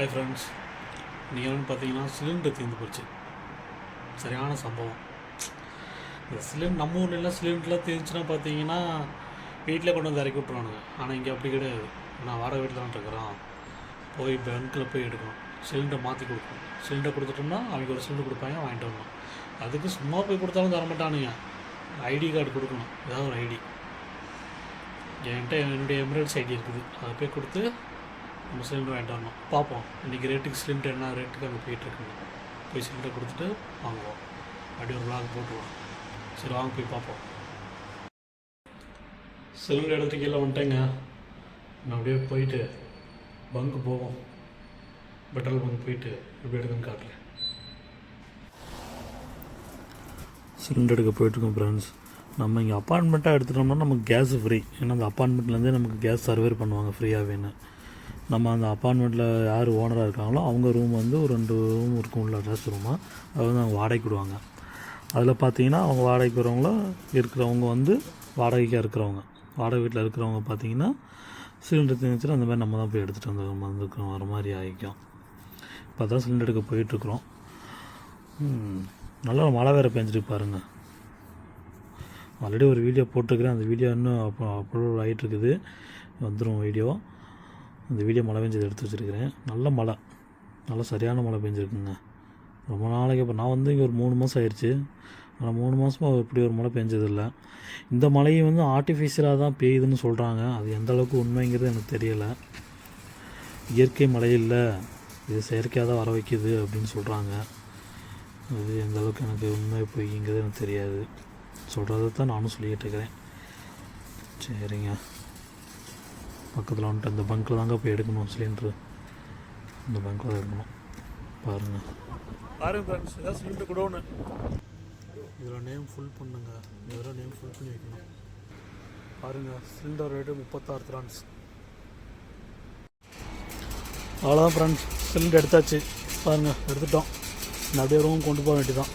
Hi friends நீங்கள் வந்து பார்த்தீங்கன்னா சிலிண்டர் தீர்ந்து போச்சு. சரியான சம்பவம். இந்த சிலிண்டர் நம்ம எல்லாம் சிலிண்டர்லாம் தீர்ந்துச்சுன்னா பார்த்தீங்கன்னா வீட்டில் கொண்டு வந்து இறக்கி விட்ருவானுங்க ஆனால் இங்கே அப்படி கிடையாது. நான் வாடகை வீட்டில் தான் இருக்கிறான். போய் பேங்க்கில் போய் எடுக்கணும். சிலிண்டர் மாற்றி கொடுக்கணும். சிலிண்டர் கொடுத்துட்டோம்னா அவங்க ஒரு சிலிண்டர் கொடுப்பாங்க வாங்கிட்டு வரணும். அதுக்கு சும்மா போய் கொடுத்தாலும் தர மாட்டானுங்க ஐடி கார்டு கொடுக்கணும். ஏதாவது ஒரு ஐடி. என்கிட்ட என்னுடைய எமிரேட்ஸ் ஐடி இருக்குது. அதை போய் கொடுத்து நம்ம சிலிண்டர் வாங்கிட்டு வரணும். பார்ப்போம். இன்றைக்கி ரேட்டுக்கு சிலிண்டர் என்ன ரேட்டுக்கு அங்கே போயிட்டுருக்குங்க போய் சிலிண்டர் கொடுத்துட்டு வாங்குவோம். அப்படி ஒரு விளாக் போட்டுருவோம். சரி வாங்க போய் பார்ப்போம். சிலிண்டர் எடுத்து கீழே வந்துட்டேங்க. நான் அப்படியே போயிட்டு பங்கு போவோம். பெட்ரோல் பங்க் போயிட்டு எப்படி எடுக்குன்னு காட்டுறேன். சிலிண்டர் எடுக்க போயிட்டுருக்கோம் ஃப்ரெண்ட்ஸ் நம்ம இங்கே அப்பார்ட்மெண்ட்டாக எடுத்துட்டோம்னா நமக்கு கேஸ் ஃப்ரீ ஏன்னா அந்த அப்பார்ட்மெண்ட்லேருந்தே நமக்கு கேஸ் சர்வேர் பண்ணுவாங்க ஃப்ரீயாகவேன்னு நம்ம அந்த அப்பார்ட்மெண்ட்டில் யார் ஓனராக இருக்காங்களோ அவங்க ரூம் வந்து ஒரு ரெண்டு ரூம் இருக்கும் உள்ள ட்ரெஸ் ரூமாக அதை வந்து அவங்க வாடகைக்கு விடுவாங்க. அதில் பார்த்தீங்கன்னா அவங்க வாடகைக்கு வரவங்களும் இருக்கிறவங்க வந்து வாடகைக்காக இருக்கிறவங்க. வாடகை வீட்டில் இருக்கிறவங்க பார்த்தீங்கன்னா சிலிண்டர் தீர்ந்துச்சுன்னா அந்த மாதிரி நம்ம தான் போய் எடுத்துகிட்டு வந்து வந்துருக்கோம் வர மாதிரி ஆகிக்கும். இப்போ தான் சிலிண்டர் எடுக்க போயிட்டுருக்குறோம் நல்லா மழை வேறு பெஞ்சிட்டு பாருங்கள் ஆல்ரெடி ஒரு வீடியோ போட்டிருக்கிறேன். அந்த வீடியோ இன்னும் அப்போ அப்லோட் ஆகிட்டு இருக்குது. வந்துடும் வீடியோ அந்த வீடியோ மழை பெஞ்சதை எடுத்து வச்சுருக்கிறேன். நல்ல மழை. நல்ல சரியான மழை பெஞ்சிருக்குங்க. ரொம்ப நாளைக்கு அப்புறம் நான் வந்து இங்கே ஒரு மூணு மாதம் ஆயிடுச்சு ஆனால் மூணு மாதமாக இப்படி ஒரு மழை பெஞ்சதில்லை. இந்த மழையை வந்து ஆர்டிஃபிஷியலாக தான் பெய்யுதுன்னு சொல்கிறாங்க அது எந்த அளவுக்கு உண்மைங்கிறது எனக்கு தெரியலை. இயற்கை மழை இல்லை. இது செயற்கையாக தான் வர வைக்குது அப்படின்னு சொல்கிறாங்க அது எந்த அளவுக்கு எனக்கு உண்மை பொய்ங்கிறது எனக்கு தெரியாது. சொல்கிறத தான் நானும் சொல்லிக்கிட்டு இருக்கிறேன். சரிங்க. பக்கத்தில் வந்துட்டு அந்த பங்க்கில் தாங்க போய் எடுக்கணும் சிலிண்ட்ரு இந்த பங்க்கில் தான் எடுக்கணும். பாருங்கள் பாருங்க சிலிண்டர் கூட ஒன்று இதில் நேம் ஃபுல் பண்ணுங்க. இதில் நேம் ஃபுல் பண்ணி வைக்கணும். பாருங்கள் சிலிண்டர் ரேட்டு முப்பத்தாறு திரான்ஸ் அவ்வளோதான் ஃப்ரெண்ட்ஸ் சிலிண்டர் எடுத்தாச்சு. பாருங்கள் எடுத்துட்டோம். நான் அப்படியே ரூம் கொண்டு போக வேண்டியதான்